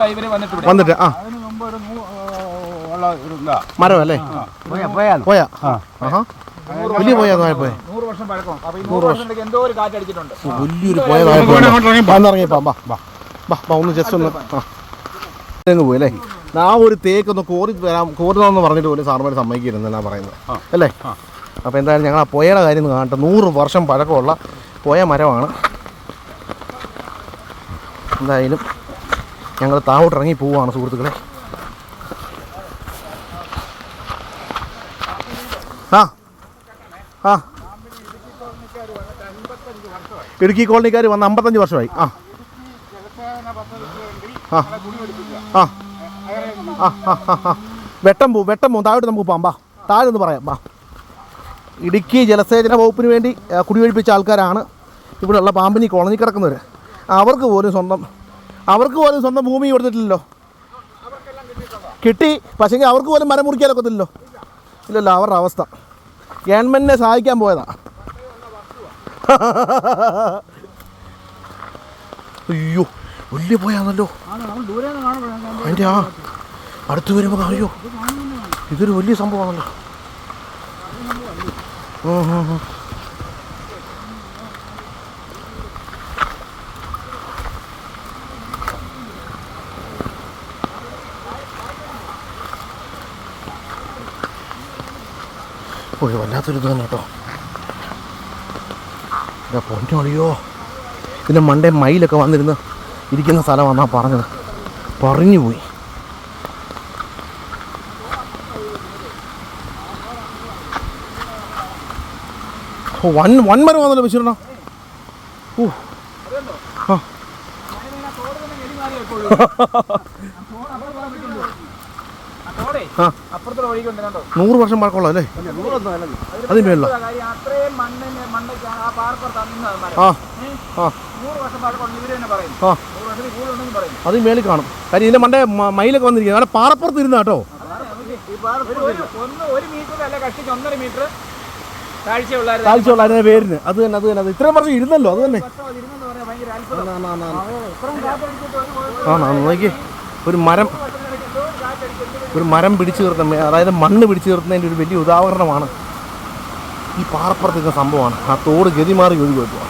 വന്നിട്ട് ആ. മരം അല്ലേ? പോയാ വലിയ പോയാ. പോയ. നൂറ് വർഷം വലിയൊരു ഒന്ന് ജസ്റ്റ് ഒന്ന് ആ. അങ്ങ് പോയി അല്ലേ? ആ ഒരു തേക്ക് ഒന്ന് കോരി വരാം കോരുന്നതെന്ന് പറഞ്ഞിട്ട് പോലും സാറുമാർ സമ്മതിക്കരുതെന്നാണ് പറയുന്നത്. അല്ലേ? അപ്പോൾ എന്തായാലും ഞങ്ങൾ ആ പുഴയുടെ കാര്യം കാണട്ടെ നൂറ് വർഷം പഴക്കമുള്ള പുഴ മരമാണ്. എന്തായാലും ഞങ്ങൾ താഴോട്ട് ഇറങ്ങി പോവുകയാണ് സുഹൃത്തുക്കളെ. ആ ആ. ഇടുക്കി കോളനിക്കാർ വന്ന് അമ്പത്തഞ്ച് വർഷമായി. ആ. ആ. ആ. ആ വെട്ടം പോവും വെട്ടം പോവും താഴോട്ട് നമുക്ക് പോകാം ബാ താഴെ ഒന്ന് പറയാം. ബാ ഇടുക്കി ജലസേചന വകുപ്പിന് വേണ്ടി കുടിയൊഴിപ്പിച്ച ആൾക്കാരാണ് ഇവിടെയുള്ള പാമ്പിനി കോളനി കിടക്കുന്നവർ അവർക്ക് പോലും സ്വന്തം അവർക്ക് പോലും സ്വന്തം ഭൂമി കൊടുത്തിട്ടില്ലല്ലോ. കിട്ടി പക്ഷേങ്കിൽ അവർക്ക് പോലും മരം മുറിക്കാനൊക്കത്തില്ലല്ലോ ഇല്ലല്ലോ അവരുടെ അവസ്ഥ. ഗവൺമെന്റിനെ സഹായിക്കാൻ പോയതാ. അയ്യോ വലിയ പോയാന്നല്ലോ അതിന്റെ ആ അടുത്ത് വരുമ്പോൾ അയ്യോ ഇതൊരു വലിയ സംഭവമാണല്ലോ. ഓ ഹോ ഉം. ഒരു വല്ലാത്തൊരു ഇത് തന്നെ കേട്ടോ. എന്റെ പൊന്നോളിയോ. ഇതിന്റെ മണ്ടേ മയിലൊക്കെ വന്നിരുന്ന് ഇരിക്കുന്ന സ്ഥലമാണെന്നാ പറഞ്ഞത്. പറഞ്ഞു പോയി. ഓ വൺ മരം വന്നല്ലോ വെച്ചിരണോ ഓ. ആ. ആ. നൂറ് വർഷം പഴക്കമുള്ള അല്ലേ അതിന് മേളില. മണ്ണൊക്കെയാണ് ആ ആ. അതിന് മേളിൽ കാണും. കാര്യം ഇതിന്റെ മണ്ടേ മയിലൊക്കെ വന്നിരിക്കുന്നത് അവിടെ പാറപ്പുറത്ത് ഇരുന്ന കേട്ടോ. താഴ്ചയുള്ളായിരുന്നു പേരിന്? അത് തന്നെ അത് തന്നെ. അത് ഇത്രയും വർഷം ഇരുന്നല്ലോ അത് തന്നെ. ആണോ നോക്കി ഒരു മരം. ഒരു മരം പിടിച്ചു തീർത്ത അതായത് മണ്ണ് പിടിച്ചു തീർത്തതിന്റെ ഒരു വലിയ ഉദാഹരണമാണ് ഈ പാറപ്പുറത്ത് നിൽക്കുന്ന സംഭവമാണ്. ആ തോട് ഗതി മാറി ഒഴുകി വെക്കുക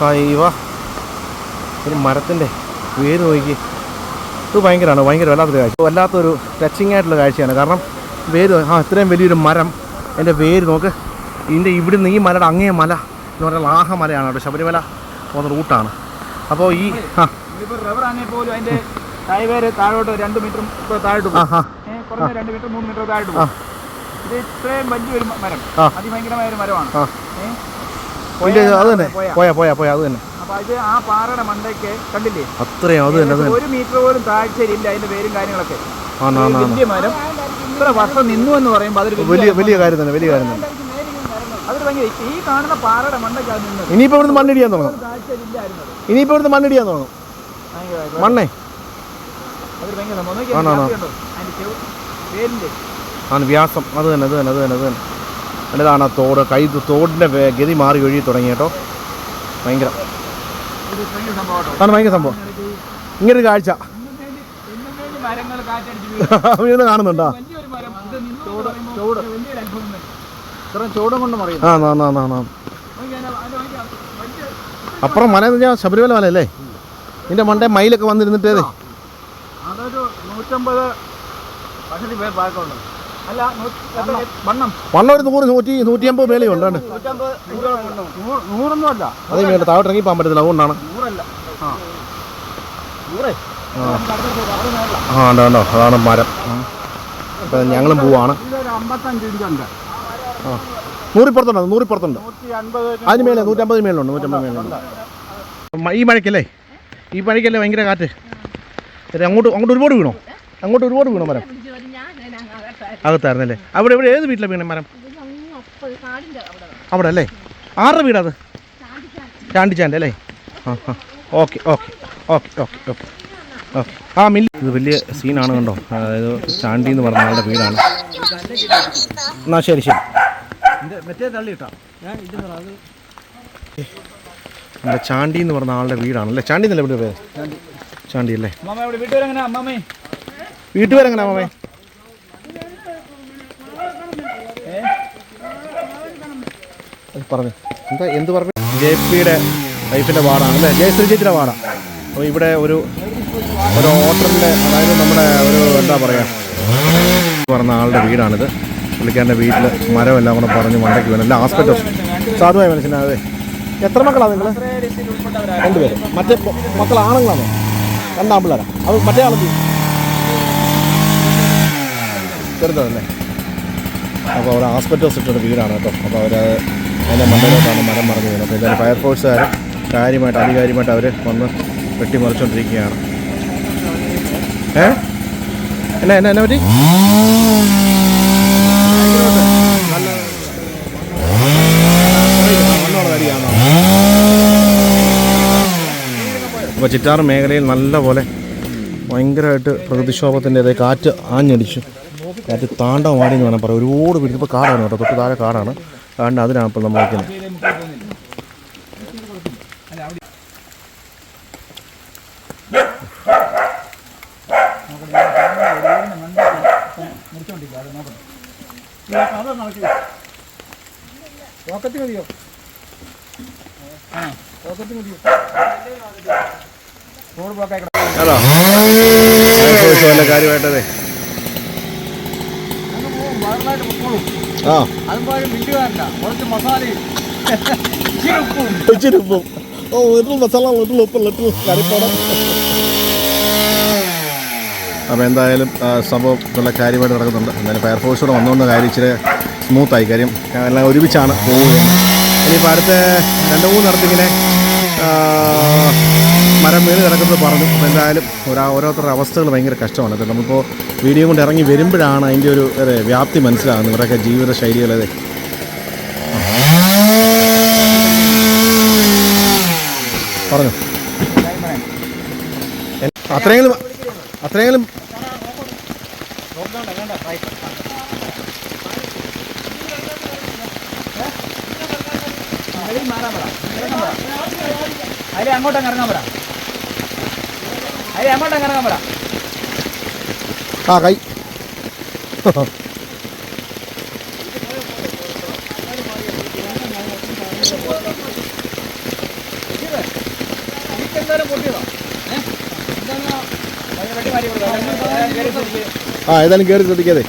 കൈവ. ഒരു മരത്തിന്റെ വേര് നോക്കി. ഇത് ഭയങ്കരമാണ് ഭയങ്കര വല്ലാത്തൊരു കാഴ്ച. വല്ലാത്തൊരു ടച്ചിങ് ആയിട്ടുള്ള കാഴ്ചയാണ്. കാരണം വേര് ആ ഇത്രയും വലിയൊരു മരം എന്റെ വേര് നോക്ക്. ഇതിന്റെ ഇവിടുന്ന് ഈ മലയുടെ അങ്ങേ മല എന്ന് പറഞ്ഞാൽ ആഹ മലയാണ് കേട്ടോ. ശബരിമല പോകുന്ന റൂട്ടാണ്. അപ്പോൾ ഈ ആ. താഴ്വേര് താഴോട്ട് രണ്ട് മീറ്റർ താഴോട്ട് കുറഞ്ഞ രണ്ട് മീറ്റർ മൂന്ന് മീറ്റർ താഴോട്ട് പോകും. ഇത് ഇത്രയും വലിയൊരു മരം. അതിഭയങ്കരമായ ഒരു മരമാണ്. അപ്പൊ അത് ആ പാറയുടെ മണ്ടയ്ക്ക് കണ്ടില്ലേ? അത്രയും അത് തന്നെ ഒരു മീറ്റർ പോലും താഴ്ചയിലില്ല അതിന്റെ പേരും കാര്യങ്ങളൊക്കെ. വലിയ മരം. ഇത്ര വർഷം നിന്നു എന്ന് പറയുമ്പോൾ അതൊരു വലിയ വലിയ കാര്യം തന്നെ വലിയ കാര്യം തന്നെ. അതൊരു ഭയങ്കര ഈ കാണുന്ന പാറയുടെ മണ്ടയ്ക്ക് ഇനിയിപ്പോ ഇവിടുന്ന് മണ്ണിടിയാൻ തുടങ്ങും. ഇനിയിപ്പോ ഇവിടുന്ന് മണ്ണിടിയാൻ തുടങ്ങും. മണ്ണേ അതൊരു ഭയങ്കര സംഭവം നോക്കിയേ, ആണോ, വ്യാസം. അത് തന്നെ അത് തന്നെ അത് തന്നെ അത് തന്നെ. നല്ലതാണ് ആ തോട്? കൈ തോടിന്റെ ഗതി മാറി ഒഴുകി തുടങ്ങി കേട്ടോ. ഭയങ്കര. ആണ് ഭയങ്കര സംഭവം. ഇങ്ങനൊരു കാഴ്ച. ഇന്നുമേൽ മരങ്ങൾ കാറ്റടിച്ച് വീഴും. വീണ് കാണുന്നുണ്ടോ? ആ ആ ആ ആ അപ്പുറം മല എന്ന് പറഞ്ഞാൽ ശബരിമല മല അല്ലേ ഇതിന്റെ മണ്ടേ മയിലൊക്കെ വന്നിരുന്നിട്ടേ നൂറ്റമ്പത് വർഷത്തിൽ പോയ പാർക്കുണ്ട്. അല്ല വണ്ണം. വണ്ണം. ഒരു നൂറ് നൂറ്റി നൂറ്റി അമ്പത് മേലെയും ഉണ്ട് കണ്ടോ? നൂറ്റമ്പത് നൂറൊന്നും അല്ല. അതേ താഴോട്ട് ഇറങ്ങി പോകാൻ പറ്റത്തില്ല അതുകൊണ്ടാണ്. നൂറല്ല. ആ. നൂറേ. ആ. ഉണ്ടോ ഉണ്ടോ. അതാണ് മരം. അപ്പം ഞങ്ങളും പോവാണ്. ആ. നൂറിപ്പുറത്തുണ്ട്? നൂറിപ്പുറത്തുണ്ട്? അതിന് മേലെ നൂറ്റമ്പത് മേലുണ്ട് നൂറ്റമ്പത് മേലുണ്ട് ഈ മഴയ്ക്കല്ലേ? ഈ മഴയ്ക്കല്ലേ ഭയങ്കര കാറ്റ്? അങ്ങോട്ട് അങ്ങോട്ട് ഒരുപാട് വീണോ? അങ്ങോട്ട് ഒരുപാട് വീണു മരം. അകത്തായിരുന്നല്ലേ? അവിടെ ഇവിടെ ഏത് വീട്ടിലെ വീണ മരം? അവിടെ അല്ലേ? ആരുടെ വീടാ അത്? ചാണ്ടിച്ചാന്റെ അല്ലേ? ആ ആ. Okay okay. Okay okay okay. Okay. ആ മില്ല ഇത് വലിയ സീനാണ് കണ്ടോ? അതായത് ചാണ്ടി എന്ന് പറഞ്ഞ ആളുടെ വീടാണ്. എന്നാ ശരി ശരി. മറ്റേ തള്ളിയിട്ടാ നമ്മുടെ ചാണ്ടി എന്ന് പറഞ്ഞ ആളുടെ വീടാണ് അല്ലേ? ചാണ്ടി എന്നല്ലേ ഇവിടെ ചാണ്ടി. അല്ലേ? അമ്മമ്മ വരെ എങ്ങനെ മാമേ. പറഞ്ഞു. എന്താ എന്ത് പറഞ്ഞു? ജെ പിയുടെ വൈഫിന്റെ വാർഡാണ് അല്ലേ? ജയശ്രീ ചേച്ചിയുടെ വാർഡാണ് അപ്പോൾ ഇവിടെ ഒരു ഒരു ഹോട്ടലിന്റെ അതായത് നമ്മുടെ ഒരു എന്താ പറയുക പറഞ്ഞ ആളുടെ വീടാണിത്. പുള്ളിക്കാരന്റെ വീട്ടിൽ മരമെല്ലാം കൂടെ പറഞ്ഞ് മണ്ടയ്ക്ക് വേണം. എല്ലാം ഹാസ്പിറ്റൽ സാധുവായ മനുഷ്യനാ അതെ. എത്ര മക്കളാണ് നിങ്ങൾ രണ്ടുപേരും. മറ്റേ മക്കൾ ആണുങ്ങളാണോ രണ്ടാമ്പിള്ളേരാ. അത് മറ്റേ ആളെന്ത് ചെയ്യും? ചെറുതല്ലേ അപ്പോൾ അവിടെ ഹോസ്പിറ്റൽസ് ഇട്ടൊരു വീടാണ് കേട്ടോ. അപ്പോൾ അവർ അതിന്റെ മണ്ണിലോട്ടാണ് മരം മറിഞ്ഞു വീണത്. അപ്പോൾ എന്തായാലും ഫയർഫോഴ്സുകാർ കാര്യമായിട്ട് ആധികാരികമായിട്ട് അവർ വന്ന് വെട്ടിമറിച്ചുകൊണ്ടിരിക്കുകയാണ് ഏ? എന്നാ എന്നാ എന്നാ പറ്റി? അപ്പോൾ ചിറ്റാർ മേഖലയിൽ നല്ല പോലെ ഭയങ്കരമായിട്ട് പ്രകൃതിക്ഷോഭത്തിന്റെ കാറ്റ് ആഞ്ഞടിച്ചു. കാറ്റ് താണ്ടവമാടി എന്ന് വേണം പറയാം. ഒരുപാട് വീട് ഇപ്പോൾ കാടാണ് കേട്ടോ. തൊട്ട് താഴെ കാടാണ്. കാണ്ട അതിനാണ് ഇപ്പോൾ നമ്മൾ വയ്ക്കുന്നത് പോക്കറ്റ് മതിയോ ആ. പോക്കറ്റ് മതിയോ ഹലോ കാര്യമായിട്ടതേ? അതുപോലെ മിണ്ടി കുറച്ച് മസാലയും. ഇച്ചിരി ഉപ്പും ഓ ലിറ്റിൽ മസാല ലിറ്റിൽ ഉപ്പ് ലിറ്റിൽ കറിപ്പടം. അപ്പോൾ എന്തായാലും സംഭവം നല്ല കാര്യമായിട്ട് നടക്കുന്നുണ്ട്. എന്തായാലും ഫയർഫോഴ്സ് കൂടെ വന്നുകൊണ്ട് കാര്യം ഇച്ചിരി സ്മൂത്തായി. കാര്യം എല്ലാം ഒരുമിച്ചാണ് പോവുകയാണ്. ഇനിയിപ്പോൾ അടുത്ത രണ്ട് മൂന്നിടത്തിങ്ങനെ ആ, മരം വീണ് കിടക്കുന്നത് പറഞ്ഞു അപ്പോൾ എന്തായാലും ഒരാ ഓരോരുത്തരുടെ അവസ്ഥകൾ ഭയങ്കര കഷ്ടമാണ്. അപ്പോൾ നമ്മളിപ്പോൾ വീഡിയോ കൊണ്ട് ഇറങ്ങി വരുമ്പോഴാണ് അതിന്റെ ഒരു വ്യാപ്തി മനസ്സിലാകുന്നത് ഇവരൊക്കെ ജീവിത ശൈലികളതെ പറഞ്ഞു. അത്രയെങ്കിലും അത്രയെങ്കിലും അതിൽ മാറാൻ പറ ഇറങ്ങാൻ പറ അതിലെ അങ്ങോട്ടങ്ങ് ഇറങ്ങാൻ പറ. അതിലെ അങ്ങോട്ടങ്ങ് ഇറങ്ങാൻ പറ. ആ കൈ. ആ ഏതായാലും കയറി ശ്രദ്ധിക്കാതെ.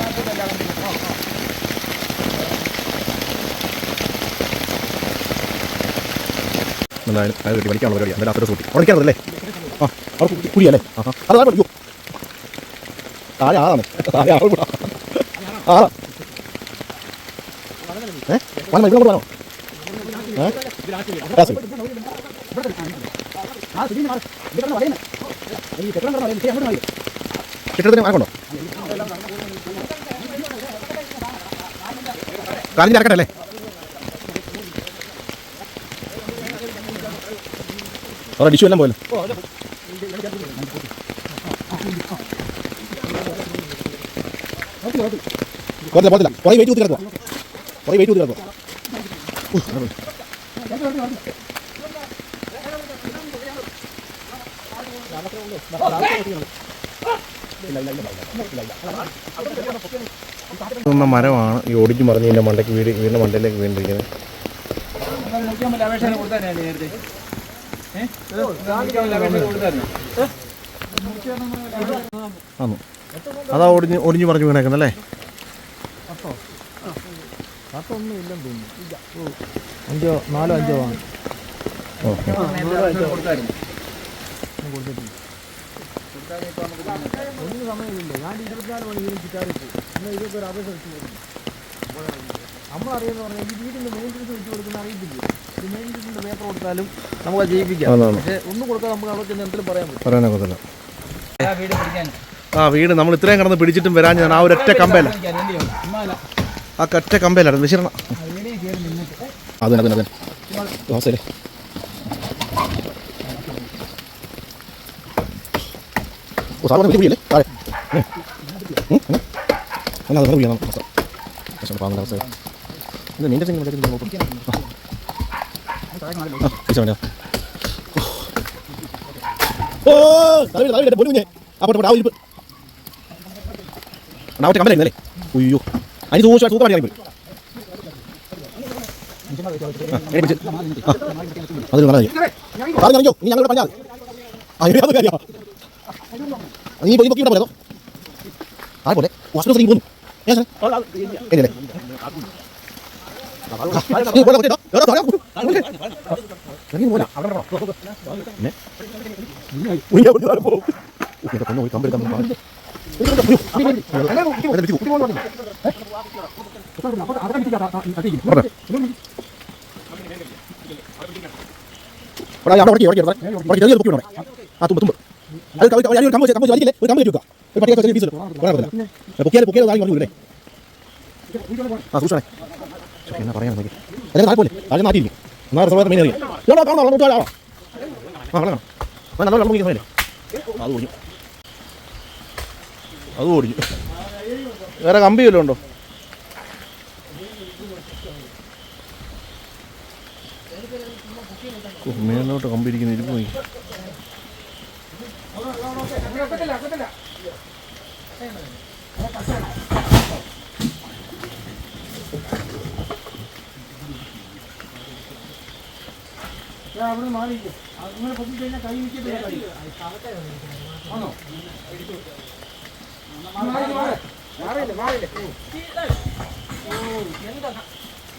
അത് കിട്ടി വലിക്കാനുള്ള എന്തായാലും അത്ര സൂട്ടി ഉടയ്ക്കാണല്ലേ ആ അവിടെ കുടിയല്ലേ? ആ. അത് താഴെ താഴെ ആളാണ്. താഴെ ആളും കൂടാ. ആറാ ഏ? ഇവിടെ ഏ? ഇറക്കട്ടല്ലേ അവിടെ ഡിഷു എല്ലാം പോയല്ലോ പോകത്തില്ല പോകത്തില്ല കുറേ വെയിറ്റ് കുത്തി കിടക്കുക കുറേ വെയിറ്റ് കുത്തി കിടക്കുക മരമാണ്. ഈ ഓടിച്ചു മറിഞ്ഞ് ഇതിന്റെ മണ്ടയ്ക്ക് വീട് വീടിന്റെ മണ്ടയിലേക്ക് വീണ്ടിരിക്കുന്നത് ആന്നു അതാ ഒടിഞ്ഞ് ഒടിഞ്ഞു പറഞ്ഞു വീണേക്കുന്നല്ലേ? അഞ്ചോ നാലോ അഞ്ചോ ആണ് ഓക്കെ. ഒന്നും സമയമില്ല ഞാൻ ഇരുപത്തിനാല് മണിക്കൂറും ചിറ്റാരി പോകും എന്നാൽ ഇതൊക്കെ ഒരു അപേക്ഷ വെച്ച് കൊടുക്കും നമ്മളറിയുന്ന പറഞ്ഞാൽ ഈ വീടിന്റെ മെയിന്റെ വെച്ച് കൊടുക്കുന്ന അറിയത്തില്ല? മെയിന്റെനൻസിന്റെ പേപ്പർ കൊടുത്താലും നമുക്ക് ജയിപ്പിക്കാം പക്ഷേ ഒന്നും കൊടുക്കാൻ നമുക്ക് അവിടെ ചെന്ന് എന്തെങ്കിലും പറയാൻ പറ്റും. പറയാനൊക്കത്തില്ല ആ വീട് പിടിക്കാൻ. ആ വീട് നമ്മൾ ഇത്രയും കിടന്ന് പിടിച്ചിട്ടും വരാൻ ഞാൻ ആ ഒരു ഒറ്റ കമ്പയില. ആ ഒറ്റ കമ്പയിലായിരുന്നു വിശരണം അതെ അതെ അതെ. ദോശയിൽ ഓ സാധാരണ വലിയ കുഴിയല്ലേ താഴെ. ഉം. ഉം, ഉം. അല്ല അത് കുഴിയാണ് പാങ്ങുന്ന അവസ്ഥ ഇത് നിന്റെ നോക്കും ആ ഇരിപ്പ് ഒറ്റ കമ്പലായിരുന്നല്ലേ അയ്യോ അതിന് തൂച്ച തൂക്കം പണിയാൻ പോയി അത് നല്ല കാര്യം പറഞ്ഞു ഇറങ്ങിയോ നീ ഞങ്ങളോട് പറഞ്ഞാൽ അയ്യോ അത് കാര്യമാ നീ പോയി പൊക്കിയിട്ട് പോലോ ആ പോലെ ഹോസ്പിറ്റൽ പോന്നു ഏ സാർ അവിടെ ഉടക്കി ഉടക്കി ഉടക്കി ചെറിയ പൊക്കി ഉടക്കി ആ തുമ്പ് തുമ്പ് അത് കമ്പ് കമ്പ് കമ്പ് വലിക്കില്ലേ ഒരു കമ്പ് കയറ്റി വെക്കുക ഒരു പട്ടിക ചെറിയ പീസ് പൊക്കിയാൽ പൊക്കിയാൽ ആരും പറഞ്ഞില്ലേ ആ സൂക്ഷിച്ചേ എന്നാ പറയാൻ നോക്കി അതെ പോലെ അത് മാറ്റിയിരിക്കും എന്നാൽ സമയത്ത് മീൻ അറിയാം എവിടെ കാണോ അങ്ങോട്ട് ആളാ ആ വെള്ളം കാണാം. നല്ല വെള്ളം അത് ഓടിക്കും. അത് ഓടിക്കും. വേറെ കമ്പി വല്ലതും ഉണ്ടോ? മേലോട്ട് കമ്പിരിക്കുന്ന ഇരിപ്പ് പോയി അവിടെ മാറിയില്ലേ അങ്ങനെ പൊക്കി കഴിഞ്ഞാൽ കൈ നിൽക്കത്തില്ല കൈ ആണോ?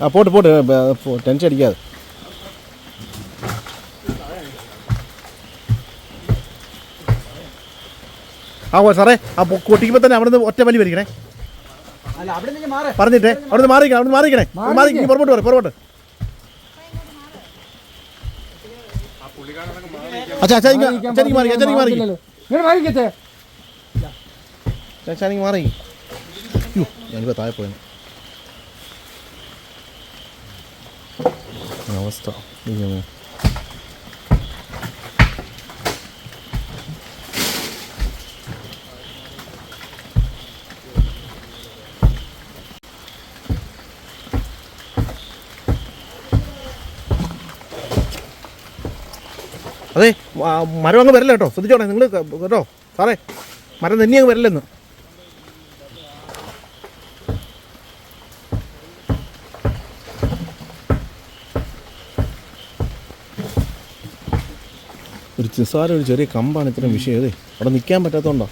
ആ പോട്ട് പോട്ട്. ടെൻഷൻ അടിക്കാതെ. ആ ഓ സാറേ ആ പൊട്ടിക്കുമ്പോൾ തന്നെ അവിടെ നിന്ന് ഒറ്റ വലി വരിക്കണേ പറഞ്ഞിട്ടേ അവിടെ നിന്ന് മാറിക്കണേ അവിടെ നിന്ന് മാറിക്കണേ മാറി പുറകോട്ട് പറ പുറകോട്ട്. അച്ഛാ അച്ഛാ ഇങ്ങ് അച്ഛാ ഇങ്ങ് മാറി അച്ഛാ ഇങ്ങ് മാറി. ഇങ്ങനെ മാറിക്കത്തെ അച്ഛാ ഇങ്ങ് മാറി. യ്യോ, ഞാനിപ്പോൾ താഴെ പോയത് അവസ്ഥ. മരം അങ്ങ് വരല്ല കേട്ടോ. ശ്രദ്ധിച്ചോണേ നിങ്ങൾ കേട്ടോ സാറേ മരം തന്നെ അങ്ങ് വരല്ലെന്ന്. ഒരു നിസ്സാര ഒരു ചെറിയ കമ്പാണ് ഇത്രയും വിഷയം. അതെ അവിടെ നിൽക്കാൻ പറ്റാത്തതുകൊണ്ടോ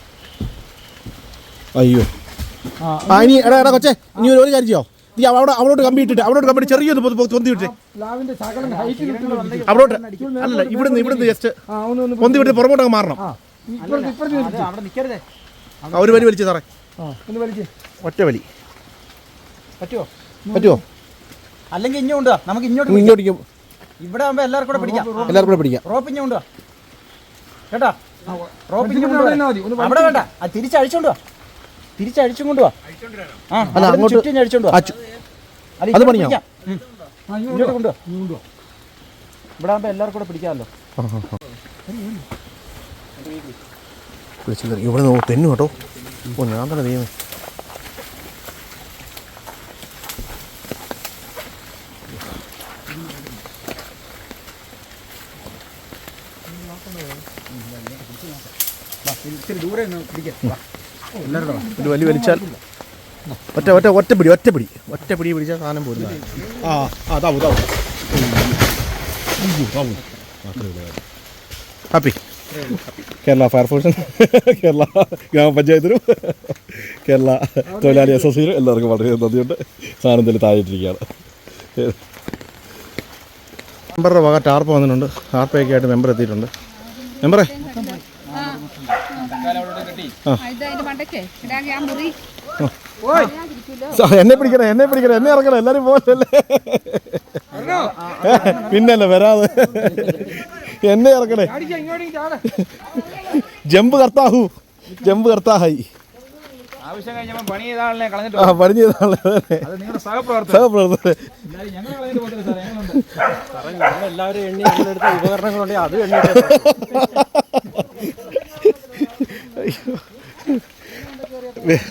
അയ്യോ. ആ ഇനി എടാ എടാ കൊച്ചേ ഇനി ഒരു കാര്യം ചെയ്യോ? നീ അവിടെ അവിടോട്ട് കമ്പി ഇട്ടിട്ട് അവിടോട്ട് കമ്പി ഇട്ട് ചെറിയൊന്ന് പൊന്തി വിട്ടേ അവിടോട്ട് അല്ല ഇവിടുന്ന് ഇവിടുന്ന് ജസ്റ്റ് പൊന്തി വിട്ട് പുറകോട്ട് മാറണം. ഒരു വലി വലിച്ചു സാറേ. ഒറ്റ വലി. പറ്റുമോ പറ്റുമോ അല്ലെങ്കിൽ ഇഞ്ഞു നമുക്ക് ഇങ്ങോട്ട് ഇങ്ങോട്ട് ഇവിടെ ആകുമ്പോ എല്ലാവർക്കും കൂടെ പിടിക്കാം. എല്ലാവർക്കും കൂടെ പിടിക്കാം. റോപ്പ് ഇഞ്ഞു കേട്ടോ? റോപ്പ്. ഒന്ന് അവിടെ വേണ്ട. അത് തിരിച്ചഴിച്ചോണ്ട് വാ. തിരിച്ചഴിച്ചും കൊണ്ടുവാ. ആ അല്ല, അങ്ങോട്ട് ചുറ്റും അഴിച്ചോണ്ട് വാ അത് ഇങ്ങോട്ട് പണിയാ? ഇങ്ങോട്ട് കൊണ്ടുവാ. ഇവിടെ ആകുമ്പോ എല്ലാവർക്കും കൂടെ പിടിക്കാമല്ലോ. ആ, ആ, ആ. വിളിച്ച് കയറി ഇവിടെ നിന്ന് തെന്നു കേട്ടോ. ഓ ഞാൻ തന്നെ ദൈവമേ ഇച്ചിരി ദൂരെ നിന്ന് പിടിക്കാം. ഒരു വലി വലിച്ചാൽ ഒറ്റ ഒറ്റ ഒറ്റ പിടി ഒറ്റ പിടി. ഒറ്റ പിടി പിടിച്ചാൽ സാധനം പോരുന്ന ആ ആ താവൂ താവൂ ഹാപ്പി. കേരള ഫയർഫോഴ്സും കേരള ഗ്രാമപഞ്ചായത്തിനും കേരള തൊഴിലാളി അസോസിയേഷനും എല്ലാവർക്കും വളരെ നന്ദിയുണ്ട്. സാധനം തന്നെ താഴെയിട്ടിരിക്കുകയാണ്. മെമ്പറുടെ വക ടാർപ്പ് വന്നിട്ടുണ്ട്. ടാർപ്പയൊക്കെ ആയിട്ട് മെമ്പർ എത്തിയിട്ടുണ്ട്. മെമ്പറേ ഇതതിന്റെ മണ്ടയ്ക്ക് ഇടാൻ ഞാൻ മുറി സാ, എന്നെ പിടിക്കണേ എന്നെ പിടിക്കണേ എന്നെ ഇറങ്ങണേ എല്ലാരും പോലല്ലേ പിന്നല്ലേ വരാതെ. എന്നെ ഇറക്കണേ. ചാട്. ജമ്പ് കർത്താഹു. ജമ്പ് കർത്താഹായി. ആവശ്യം കഴിഞ്ഞപ്പോൾ പണി സഹപ്രവർത്തകർ എല്ലാവരും എണ്ണി എടുത്ത ഉപകരണങ്ങളുണ്ടെങ്കിൽ അത് എണ്ണി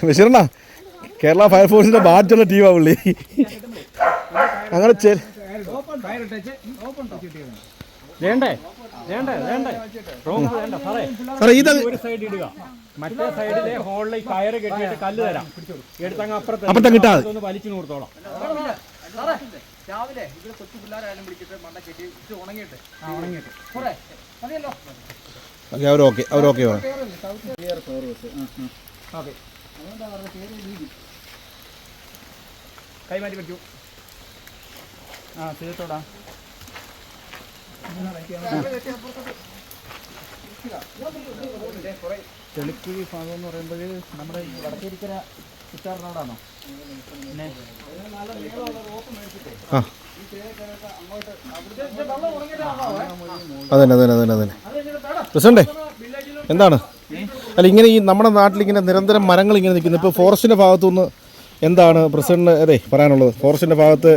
വിശരണ കേരള ഫയർഫോഴ്സിന്റെ ബാറ്റുള്ള ടീമാ പുള്ളി. അങ്ങനെ വേണ്ടേ? സാറേ ഇത് ഒരു സൈഡ് ഇടുക. മറ്റേ സൈഡിലെ ഈ കയറ് കെട്ടിയിട്ട് കല്ല് തരാം. എടുത്തങ്ങ് അപ്പുറത്ത്. ഒന്ന് വലിച്ചു നിർത്തോളാം. രാവിലെ ഇവിടെ കൊച്ചു പിള്ളേരായാലും പിടിച്ചിട്ട് മണ്ണ കെട്ടി ഇത് ഉണങ്ങിയിട്ട്. ഉണങ്ങിയിട്ട്. പോരെ മതിയല്ലോ. ഓക്കെ അവർ ഓക്കെ അവർ ഓക്കെ വേണം കൈമാറ്റി പറ്റൂ ആ തീർത്തോടാ. തെളിക്കുഴി ഭാഗം എന്ന് പറയുമ്പോൾ നമ്മുടെ ഈ വടക്കേരിക്കര കുറ്റാർ റോഡാണോ പിന്നെ അതന്നെ അതന്നെ അതന്നെ അതന്നെ. പ്രസിഡണ്ടേ എന്താണ്? അല്ല ഇങ്ങനെ ഈ നമ്മുടെ നാട്ടിൽ ഇങ്ങനെ നിരന്തരം മരങ്ങൾ ഇങ്ങനെ നിൽക്കുന്നു. ഇപ്പോൾ ഫോറസ്റ്റിന്റെ ഭാഗത്തുനിന്ന് എന്താണ് പ്രസിഡന്റ് അതെ പറയാനുള്ളത്? ഫോറസ്റ്റിന്റെ ഭാഗത്ത്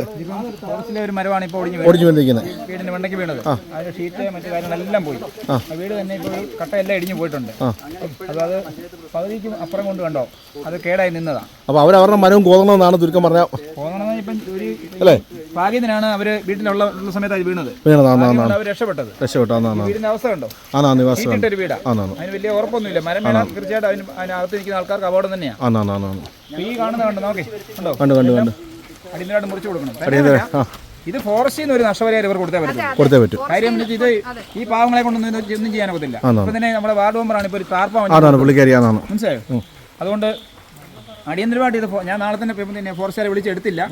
ഫോറസ്റ്റിലെ ഒരു മരമാണ് ഇപ്പോൾ ഒടിഞ്ഞു. വന്നിരിക്കുന്നത് വീടിന്റെ മണ്ടയ്ക്ക് വീണത്. അതിന്റെ ഷീറ്റ് മറ്റു കാര്യങ്ങളെല്ലാം പോയി. വീട് തന്നെ ഇപ്പോൾ ഇടിഞ്ഞു പോയിട്ടുണ്ട്. പകുതിക്ക് അപ്പുറം കൊണ്ട് കണ്ടോ? അത് കേടായി നിന്നതാണ് അപ്പോൾ അവർ അവരുടെ മരവും കോതണമെന്നാണ് ചുരുക്കം പറഞ്ഞാൽ പോകണമെന്ന് ഇപ്പം ഒരു അല്ലേ ഭാഗ്യത്തിനാണ് അവർ വീട്ടിലുള്ള സമയത്ത് അത് വീണത് വീണതാന്നാണ് അവർ രക്ഷപ്പെട്ടത് രക്ഷപ്പെട്ടു വീടിന്റെ അവസ്ഥ കണ്ടോ ഷീറ്റിട്ടൊരു വീടാ അതിന് വലിയ ഉറപ്പൊന്നുമില്ല മരം വീണാൽ തീർച്ചയായിട്ടും അതിന് അതിനകത്ത് നിൽക്കുന്ന ആൾക്കാർക്ക് അപകടം തന്നെയാണ് ഈ കാണുന്ന കണ്ടോ നോക്കേ കണ്ടോ കണ്ടു കണ്ടു കണ്ടു അടിയന്തരമായിട്ട് മുറിച്ചു കൊടുക്കണം ഇത് ഫോറസ്റ്റിൽ നിന്ന് ഒരു നഷ്ടപരിഹാരം ഇവർ കൊടുത്തേ പറ്റും കൊടുത്തേ പറ്റൂ കാര്യം ഇത് ഈ പാവങ്ങളെ കൊണ്ടൊന്നും ഒന്നും ചെയ്യാനൊക്കത്തില്ല അപ്പൊ തന്നെ നമ്മുടെ വാർഡ് മെമ്പറാണ് ഇപ്പൊ ഒരു താർപ്പാണ് വാങ്ങിച്ചത്. ആണാണ് പുള്ളിക്കാരി ആണാണ് മനസ്സിലായോ അതുകൊണ്ട് അടിയന്തരമായിട്ട് ഇത് ഞാൻ നാളെ തന്നെ ഇപ്പം തന്നെ ഫോറസ്റ്റുകാരെ വിളിച്ചെടുത്തില്ല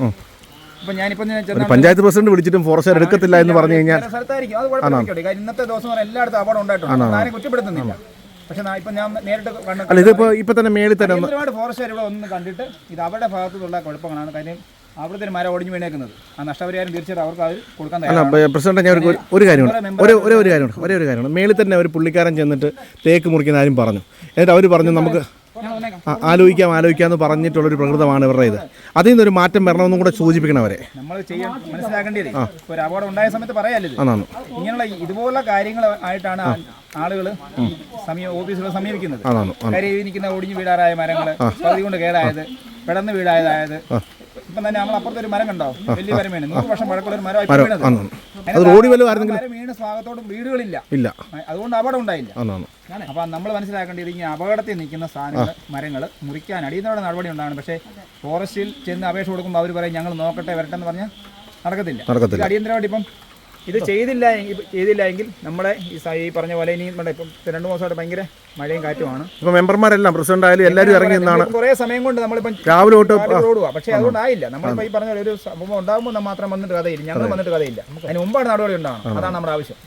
അപ്പൊ ഞാനിപ്പം ഞാൻ പഞ്ചായത്ത് പ്രസിഡന്റ് വിളിച്ചിട്ടും ഫോറസ്റ്റ് എടുക്കത്തില്ല എന്ന് പറഞ്ഞു കഴിഞ്ഞാൽ സ്ഥലത്തായിരിക്കും. അത് കുഴപ്പമില്ല കാര്യം ഇന്നത്തെ ദിവസം എല്ലായിടത്തും അപകടം ഉണ്ടായിട്ടുണ്ട്. ആരെ കുറ്റപ്പെടുത്തുന്നില്ല. പക്ഷെ ഇപ്പം ഞാൻ നേരിട്ട് കണ്ടു അല്ല ഇതിപ്പോ ഇപ്പൊ തന്നെ മേളിൽ തന്നെ ഒരുപാട് ഫോറസ്റ്റുകാർ ഇവിടെ ഒന്ന് കണ്ടിട്ട് ഇത് അവരുടെ ഭാഗത്തുള്ള കുഴപ്പങ്ങളാണ്. കാര്യം അവിടുത്തെ മരം ഒടിഞ്ഞു വീണേക്കുന്നത്. ആ നഷ്ടപരിഹാരം തീർച്ചയായിട്ടും അവർക്ക് അത് കൊടുക്കാൻ അല്ല പ്രസിഡന്റ് ഞാൻ ഒരു- കാര്യമുണ്ട് ഒരേ ഒരേ കാര്യമുണ്ട് ഒരേ ഒരു കാര്യമാണ് മേളിൽ തന്നെ ഒരു പുള്ളിക്കാരൻ ചെന്നിട്ട് തേക്ക് മുറിക്കുന്ന ആരും പറഞ്ഞു. എന്നിട്ട് അവർ പറഞ്ഞു നമുക്ക് ആലോചിക്കാം ആലോചിക്കാം എന്ന് പറഞ്ഞിട്ടുള്ളൊരു പ്രകൃതമാണ് ഇവരുടെ ഇത്. അതിൽ നിന്നൊരു മാറ്റം വരണമെന്നും കൂടെ സൂചിപ്പിക്കണം അവരെ. നമ്മൾ ചെയ്യാൻ മനസ്സിലാക്കേണ്ടത് ഒരു അപകടം ഉണ്ടായ സമയത്ത് പറയാല്ലേ ഇങ്ങനെയുള്ള ഇതുപോലുള്ള കാര്യങ്ങൾ ആയിട്ടാണ് ആളുകൾ ഓഫീസുകൾ സമീപിക്കുന്നത്. ആണാണ് ആണ് കാര്യം ഈ നിൽക്കുന്ന ഒടിഞ്ഞു വീടാറായ മരങ്ങൾ പകുതി കൊണ്ട് കേടായത് പെടന്ന് വീടായതായത് ഇപ്പം തന്നെ നമ്മൾ അപ്പുറത്തൊരു മരം കണ്ടോ? വലിയ മരം വീണ്. നൂറ് വർഷം പഴക്കമുള്ള ഒരു മരം. വീണത്. അത് റോഡിൽ വല്ലതും ആയിരുന്നെങ്കിൽ മരം വീണ് ഭാഗത്തോട്ടും വീടുകളില്ല. ഇല്ല. അതുകൊണ്ട് അപകടം ഉണ്ടായില്ല. ആണാണ് അപ്പം നമ്മൾ മനസ്സിലാക്കേണ്ടത് ഇങ്ങനെ അപകടത്തിൽ നിൽക്കുന്ന സാധനങ്ങൾ മരങ്ങൾ മുറിക്കാൻ അടിയന്തരമായ നടപടി ഉണ്ടാകണം. പക്ഷേ ഫോറസ്റ്റിൽ ചെന്ന് അപേക്ഷ കൊടുക്കുമ്പോൾ അവർ പറയും ഞങ്ങൾ നോക്കട്ടെ വരട്ടെ എന്ന് പറഞ്ഞാൽ നടക്കത്തില്ല. നടക്കത്തില്ല. അടിയന്തരമായിട്ട് ഇപ്പം ഇത് ചെയ്തില്ല ചെയ്തില്ലെങ്കിൽ ചെയ്തില്ല എങ്കിൽ നമ്മളെ ഈ പറഞ്ഞ പോലെ ഇനി നമ്മുടെ ഇപ്പം രണ്ട് മാസമായിട്ട് ഭയങ്കര മഴയും കാറ്റുമാണ്. ഇപ്പൊ മെമ്പർമാരെല്ലാം പ്രസിഡന്റ് ആയാലും എല്ലാവരും ഇറങ്ങി നിന്നാണ്. കുറെ സമയം കൊണ്ട് നമ്മളിപ്പം രാവിലെ തൊട്ട് ഓടുക പക്ഷേ അതുകൊണ്ടായില്ല നമ്മളിപ്പോൾ ഈ പറഞ്ഞ ഒരു സംഭവം ഉണ്ടാകുമ്പോൾ മാത്രം വന്നിട്ട് കഥയില്ല. ഞങ്ങൾ വന്നിട്ട് കഥയില്ല. അതിന് മുമ്പാണ് നടപടി ഉണ്ടാകണം അതാണ് നമ്മുടെ ആവശ്യം.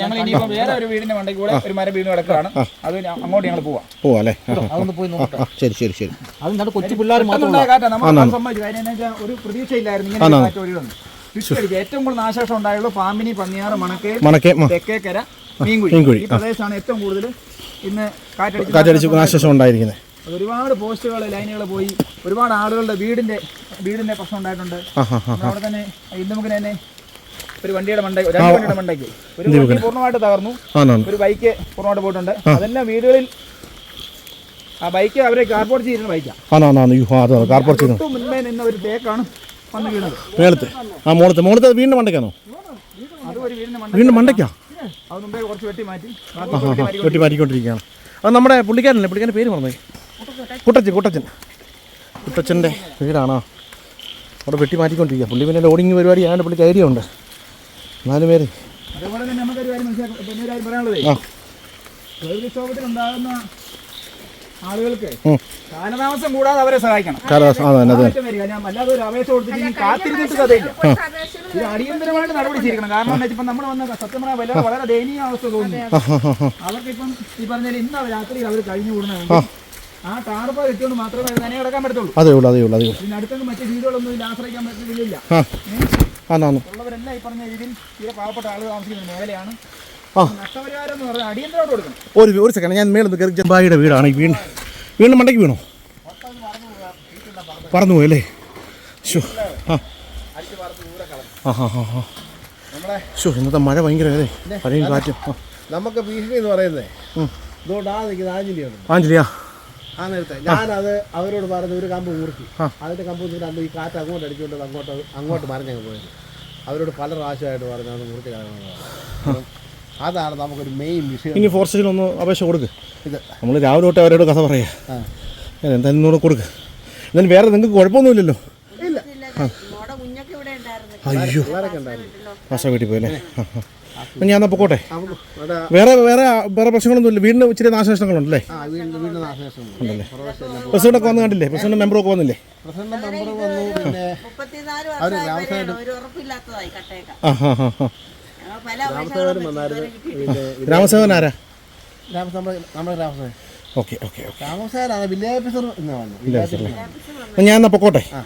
ഞങ്ങൾ ഇനിയിപ്പോൾ വേറെ ഒരു വീടിന്റെ മണ്ടയ്ക്ക് കൂടെ ഒരു മരം വീണ് കിടക്കുകയാണ്. അത് അങ്ങോട്ട് ഞങ്ങൾ പോവാം. പോവാ അല്ലേ. അതൊന്ന് പോയി നോക്കട്ടെ. ആ, ശരി ശരി ശരി. അത് നല്ല കൊച്ചു പിള്ളേർ മാത്രം കാറ്റാ. നമ്മൾ അത് കാര്യം എന്നാ വെച്ചാൽ ഒരു പ്രതീക്ഷയില്ലായിരുന്നു ഇങ്ങനെ ഒരു കാറ്റ് ഒഴുകുന്നു. ഏറ്റവും കൂടുതൽ നാശനഷ്ടം ഉണ്ടായുള്ളൂ പാമ്പിനി പന്നിയാറ് മണക്കേ മണക്കേ തെക്കേക്കര മീൻകുഴി. ഈ പ്രദേശമാണ് ഏറ്റവും കൂടുതൽ ഇന്ന് കാറ്റടിച്ച് കാറ്റടിച്ച് നാശം ഉണ്ടായിരിക്കുന്നത്. ഒരുപാട് പോസ്റ്റുകൾ ലൈനുകൾ പോയി ഒരുപാട് ആളുകളുടെ വീടിന്റെ വീടിന്റെ പ്രശ്നം ഉണ്ടായിട്ടുണ്ട്. ആ തന്നെ ആ നമുക്ക് അവിടെ തന്നെ ഒരു വണ്ടിയുടെ മണ്ടയ്ക്ക് രണ്ട് വണ്ടിയുടെ മണ്ടയ്ക്ക്. ഒരു വണ്ടി പൂർണമായിട്ട് തകർന്നു. ഒരു ബൈക്ക് പൂർണമായിട്ട് പോയിട്ടുണ്ട്. അതെല്ലാം വീടുകളിൽ ആ ബൈക്ക് അവരെ കാർപോർട്ട് ചെയ്തിരുന്ന ബൈക്കാണ് നിന്ന് തൊട്ടു മുൻപേ നിന്ന ഒരു തേക്കാണ് വന്ന് വീണത്. മേളത്ത്. ആ മോളത്തെ. മോളത്തെ വീണ്ടും മണ്ടയ്ക്കാണോ? അത് ഒരു വീടിന്റെ മണ്ടയ്ക്കാ. അത് മുമ്പേ കുറച്ച് വെട്ടി മാറ്റി. വെട്ടി മാറ്റിക്കൊണ്ടിരിക്കുകയാണ്. അത് നമ്മുടെ പുള്ളിക്കാരനല്ലേ? പുള്ളിക്കാരന്റെ പേര് പറഞ്ഞേ കുട്ടച്ചൻ കുട്ടച്ചൻ. കുട്ടച്ചന്റെ വീടാണോ? അവിടെ വെട്ടി മാറ്റിക്കൊണ്ടിരിക്കുക പുള്ളി പിന്നെ ലോഡിങ് പരിപാടി ആയതുകൊണ്ട് പുള്ളിക്ക് ഐഡിയ ഉണ്ട്. നാല് പേര്. അതേപോലെ തന്നെ നമുക്കൊരു കാര്യം മനസ്സിലാക്കാം. പിന്നെ ഒരു കാര്യം പറയാനുള്ളത് ഉണ്ടാകുന്ന ആളുകൾക്ക്. കാലതാമസം കൂടാതെ അവരെ സഹായിക്കണം. അല്ലാതെ ഒരു അപേക്ഷ കൊടുത്തിട്ട് കാത്തിരുന്നിട്ട് കഥയില്ല. ഇത് അടിയന്തരമായിട്ട് നടപടി ചെയ്യണം കാരണം എന്താ വെച്ചാൽ നമ്മൾ വന്ന സത്യം പറഞ്ഞാൽ വല്ല വളരെ ദയനീയ അവസ്ഥ തോന്നുന്നു അവർക്കിപ്പം ഈ പറഞ്ഞാൽ ഇന്ന് രാത്രി അവർ കഴിഞ്ഞു കൂടുന്ന ആ. ടാർപ്പ കെട്ടിയോണ്ട് മാത്രമേ നനയെ കിടക്കാൻ പറ്റത്തുള്ളൂ. അതേ ഉള്ളൂ അതേ ഉള്ളൂ അതേ ഉള്ളൂ. അടുത്തൊന്നും മറ്റു വീടുകളൊന്നും ആശ്രയിക്കാൻ പറ്റുന്നില്ല ആന്നാന്ന്. ഉള്ളവരെല്ലാം ഈ പറഞ്ഞ രീതിയിൽ തീരെ പാവപ്പെട്ട ആളുകൾ താമസിക്കുന്ന മേഖലയാണ്. ആ. നഷ്ടപരിഹാരം എന്ന് പറഞ്ഞാൽ അടിയന്തരമായിട്ട് കൊടുക്കണം. ഒരു ഒരു സെക്കൻഡ് ഞാൻ മേളൊന്ന് കയറി ജമ്പായിയുടെ വീടാണ്. ഈ വീണ് വീണ് മണ്ടയ്ക്ക് വീണോ? പറന്നു പോയി അല്ലേ? ഷോ ആ. ആ ഹാ ഹാ ഹാ ഷോ ഇന്നത്തെ മഴ ഭയങ്കര അല്ലേ? പഴയ കാറ്റും. ആ. നമുക്ക് ഭീഷണി എന്ന് പറയുന്നത് ഇതുകൊണ്ട് ആ നിൽക്കുന്ന ആഞ്ജലിയാണ്. ആഞ്ജലിയാ? ആ നേരത്തെ. ഞാനത് അവരോട് പറഞ്ഞ് ഒരു കമ്പ് മുറുക്കി അതിന്റെ കമ്പ് അന്ന് ഈ കാറ്റ് അങ്ങോട്ട് അടിച്ചുകൊണ്ട് അങ്ങോട്ട് അങ്ങോട്ട് മറിഞ്ഞങ്ങ് പോയത്. അവരോട് പല പ്രാവശ്യമായിട്ട് പറഞ്ഞു അത് മുറുക്കി കളയണമെന്ന് അതാണ് നമുക്കൊരു മെയിൻ വിഷയം. ഇനി ഫോറസ്റ്റിൽ ഒന്ന് അപേക്ഷ കൊടുക്ക്. ഇത്. നമ്മൾ രാവിലെ തൊട്ട് അവരോട് കഥ പറയാ. എന്തായാലും കൂടെ കൊടുക്ക്. എന്നാലും വേറെ നിങ്ങൾക്ക് കുഴപ്പമൊന്നുമില്ലല്ലോ. മോടെ കുഞ്ഞൊക്കെ ഇവിടെ ഉണ്ടായിരുന്നു. അയ്യോ. മാസം വീട്ടിൽ പോയല്ലേ ആ, ആ. ഞാൻ എന്നാ പൊക്കോട്ടെ? വേറെ വേറെ വേറെ പ്രശ്നങ്ങളൊന്നുമില്ല. വീടിന് ഇച്ചിരി നാശനഷ്ടങ്ങളുണ്ടല്ലേ? ഉണ്ടല്ലേ? പ്രസിഡന്റ് ഒക്കെ വന്ന് കണ്ടില്ലേ? പ്രസിഡന്റ് മെമ്പറൊക്കെ വന്നില്ലേ? മെമ്പർ ഒക്കെ. പിന്നെ ഗ്രാമസേവൻ ആരാ? ഓക്കെ ഓക്കെ ഞാൻ എന്നാ പൊക്കോട്ടെ? ആ.